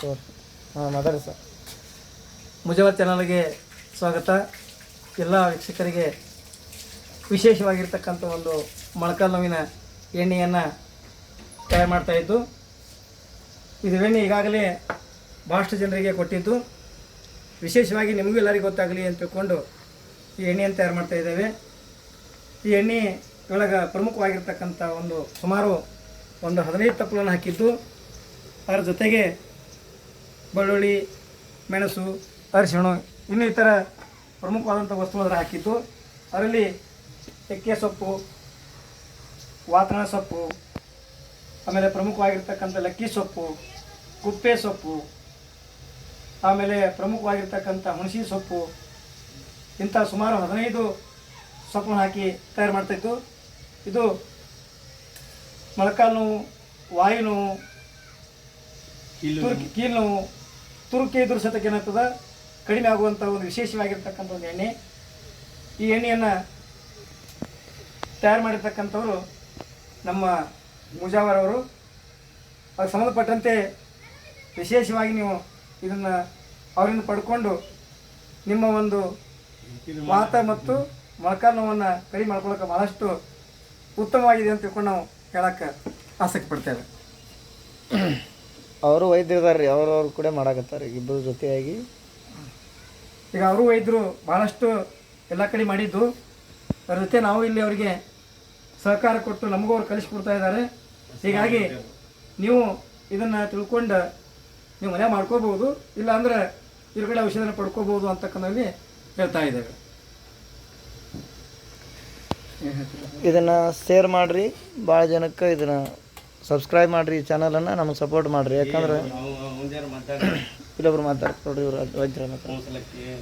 ಹಾಂ, ಮಾತಾಡಿ ಸರ್ ಮುಜಾವರ್ ಚಾನಲ್ಗೆ ಸ್ವಾಗತ. ಎಲ್ಲ ವೀಕ್ಷಕರಿಗೆ ವಿಶೇಷವಾಗಿರ್ತಕ್ಕಂಥ ಒಂದು ಮೊಳಕಾಲು ನೋವಿನ ಎಣ್ಣೆಯನ್ನು ತಯಾರು ಮಾಡ್ತಾಯಿದ್ದು ಇದು ಎಣ್ಣೆ ಈಗಾಗಲೇ ಭಾಳಷ್ಟು ಜನರಿಗೆ ಕೊಟ್ಟಿದ್ದು. ವಿಶೇಷವಾಗಿ ನಿಮಗೂ ಎಲ್ಲರಿಗೂ ಗೊತ್ತಾಗಲಿ ಅಂತ ತಿಳ್ಕೊಂಡು ಈ ಎಣ್ಣೆಯನ್ನು ತಯಾರು ಮಾಡ್ತಾ ಇದ್ದೇವೆ. ಈ ಎಣ್ಣೆ ಒಳಗೆ ಪ್ರಮುಖವಾಗಿರ್ತಕ್ಕಂಥ ಒಂದು ಸುಮಾರು ಒಂದು ಹದಿನೈದು ತಪ್ಪುಗಳನ್ನು ಹಾಕಿದ್ದು. ಅದರ ಜೊತೆಗೆ ಬೆಳ್ಳುಳ್ಳಿ ಮೆಣಸು ಅರಿಶಿಣ ಇನ್ನೂ ಇತರ ಪ್ರಮುಖವಾದಂಥ ವಸ್ತುಗಳನ್ನು ಹಾಕಿದ್ದು. ಅದರಲ್ಲಿ ಎಕ್ಕೆ ಸೊಪ್ಪು ವಾತನ ಸೊಪ್ಪು ಆಮೇಲೆ ಪ್ರಮುಖವಾಗಿರ್ತಕ್ಕಂಥ ಲಕ್ಕಿ ಸೊಪ್ಪು ಕುಪ್ಪೆ ಸೊಪ್ಪು ಆಮೇಲೆ ಪ್ರಮುಖವಾಗಿರ್ತಕ್ಕಂಥ ಹುಣಸಿ ಸೊಪ್ಪು ಇಂಥ ಸುಮಾರು ಹದಿನೈದು ಸೊಪ್ಪನ್ನು ಹಾಕಿ ತಯಾರು ಮಾಡ್ತಾಯಿತ್ತು ಇದು ಮೊಳಕಾಲು ನೋವು ವಾಯು ನೋವು ಕೀಲು ನೋವು ತುರುಕಿ ಎದುರಿಸೋದಕ್ಕೆ ಏನಾಗ್ತದ? ಕಡಿಮೆ ಆಗುವಂಥ ಒಂದು ವಿಶೇಷವಾಗಿರ್ತಕ್ಕಂಥ ಒಂದು ಎಣ್ಣೆ. ಈ ಎಣ್ಣೆಯನ್ನು ತಯಾರು ಮಾಡಿರ್ತಕ್ಕಂಥವರು ನಮ್ಮ ಮುಜಾವರ್ ಅವರು. ಅದಕ್ಕೆ ಸಂಬಂಧಪಟ್ಟಂತೆ ವಿಶೇಷವಾಗಿ ನೀವು ಇದನ್ನು ಅವರಿಂದ ಪಡ್ಕೊಂಡು ನಿಮ್ಮ ಒಂದು ವಾತ ಮತ್ತು ಮೊಳಕಾಲು ಕಡಿಮೆ ಮಾಡ್ಕೊಳ್ಳೋಕೆ ಭಾಳಷ್ಟು ಉತ್ತಮವಾಗಿದೆ ಅಂತ ತಿಳ್ಕೊಂಡು ನಾವು ಹೇಳಕ್ಕೆ ಆಸಕ್ತಿ ಪಡ್ತೇವೆ. ಅವರು ವೈದ್ಯರಿದಾರೆ ರೀ ಅವ್ರವ್ರು ಕೂಡ ಮಾಡಾಕತ್ತಾರೆ ಇಬ್ಬರು ಜೊತೆಯಾಗಿ. ಈಗ ಅವರು ವೈದ್ಯರು ಭಾಳಷ್ಟು ಎಲ್ಲ ಕಡೆ ಮಾಡಿದ್ದು. ಅದ್ರ ಜೊತೆ ನಾವು ಇಲ್ಲಿ ಅವರಿಗೆ ಸಹಕಾರ ಕೊಟ್ಟು ನಮಗೂ ಅವ್ರು ಕಲಿಸ್ಕೊಡ್ತಾ ಇದ್ದಾರೆ. ಹೀಗಾಗಿ ನೀವು ಇದನ್ನು ತಿಳ್ಕೊಂಡು ನೀವು ಮನೆ ಮಾಡ್ಕೋಬಹುದು ಇಲ್ಲ ಅಂದ್ರೆ ಕಡೆ ಔಷಧಿನ ಪಡ್ಕೋಬೋದು ಅಂತಕ್ಕಂಥಲ್ಲಿ ಹೇಳ್ತಾ ಇದ್ದೇವೆ. ಇದನ್ನು ಶೇರ್ ಮಾಡಿರಿ ಭಾಳ ಜನಕ್ಕೆ ಇದನ್ನು ಸಬ್ಸ್ಕ್ರೈಬ್ ಮಾಡಿರಿ ಈ ಚಾನಲನ್ನು ನಮಗೆ ಸಪೋರ್ಟ್ ಮಾಡಿರಿ. ಯಾಕಂದ್ರೆ ಇಲ್ಲೊಬ್ರು ಮಾತಾಡ್ತಾರೆ ನೋಡ್ರಿ ಇವರು ವೈದ್ಯರ ಮಾತಾಡ್ತಾರೆ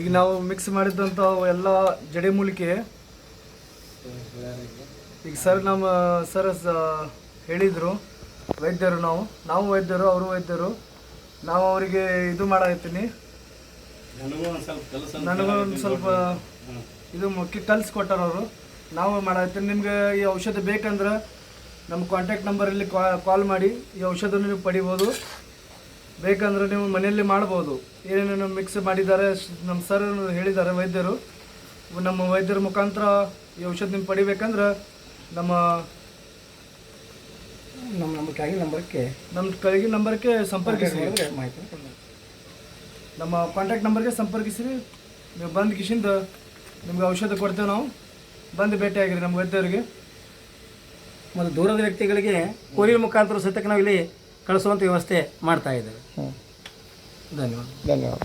ಈಗ ನಾವು ಮಿಕ್ಸ್ ಮಾಡಿದಂಥ ಎಲ್ಲ ಜಡಿಮೂಲಿಕೆ ಈಗ ಸರ್ ನಮ್ಮ ಸರ್ ಹೇಳಿದರು ವೈದ್ಯರು ನಾವು. ನಾವು ವೈದ್ಯರು ಅವರು ವೈದ್ಯರು. ನಾವು ಅವರಿಗೆ ಇದು ಮಾಡಾಕತ್ತೀನಿ. ನನಗೂ ಒಂದು ಸ್ವಲ್ಪ ಇದು ಮುಖ್ಯ ಕಲಿಸ್ಕೊಟ್ಟಾರ ಅವರು. ನಾವು ಮಾಡಾಕತ್ತೀನಿ. ನಿಮ್ಗೆ ಈ ಔಷಧ ಬೇಕಂದ್ರೆ ನಮ್ಮ ಕಾಂಟ್ಯಾಕ್ಟ್ ನಂಬರಲ್ಲಿ ಕಾಲ್ ಮಾಡಿ ಈ ಔಷಧ ನೀವು ಪಡಿಬೋದು. ಬೇಕಂದ್ರೆ ನೀವು ಮನೆಯಲ್ಲಿ ಮಾಡ್ಬೋದು. ಏನೇನು ಮಿಕ್ಸ್ ಮಾಡಿದ್ದಾರೆ ನಮ್ಮ ಸರ್ ಹೇಳಿದ್ದಾರೆ ವೈದ್ಯರು. ನಮ್ಮ ವೈದ್ಯರ ಮುಖಾಂತರ ಈ ಔಷಧ ನೀವು ಪಡಿಬೇಕಂದ್ರೆ ನಮ್ಮ ನಮ್ಮ ನಮ್ಮ ಕೆಳಗಿನ ನಂಬರ್ಗೆ ನಮ್ಮ ಕೆಳಗಿನ ನಂಬರ್ಗೆ ಸಂಪರ್ಕಿಸಿ. ಮಾಹಿತಿ ನಮ್ಮ ಕಾಂಟ್ಯಾಕ್ಟ್ ನಂಬರ್ಗೆ ಸಂಪರ್ಕಿಸಿರಿ. ನೀವು ಬಂದು ಕಿಶಿಂದ ನಿಮ್ಗೆ ಔಷಧ ಕೊಡ್ತೇವೆ ನಾವು. ಬಂದು ಭೇಟಿಯಾಗಿರಿ ನಮ್ಮ ವೈದ್ಯರಿಗೆ. ಮತ್ತು ದೂರದ ವ್ಯಕ್ತಿಗಳಿಗೆ ಕೊರಿಯರ್ ಮುಖಾಂತರ ಸಹಿತ ನಾವು ಇಲ್ಲಿ ಕಳಿಸುವಂಥ ವ್ಯವಸ್ಥೆ ಮಾಡ್ತಾ ಇದ್ದೇವೆ. ಹ್ಞೂ ಧನ್ಯವಾದ. ಧನ್ಯವಾದ.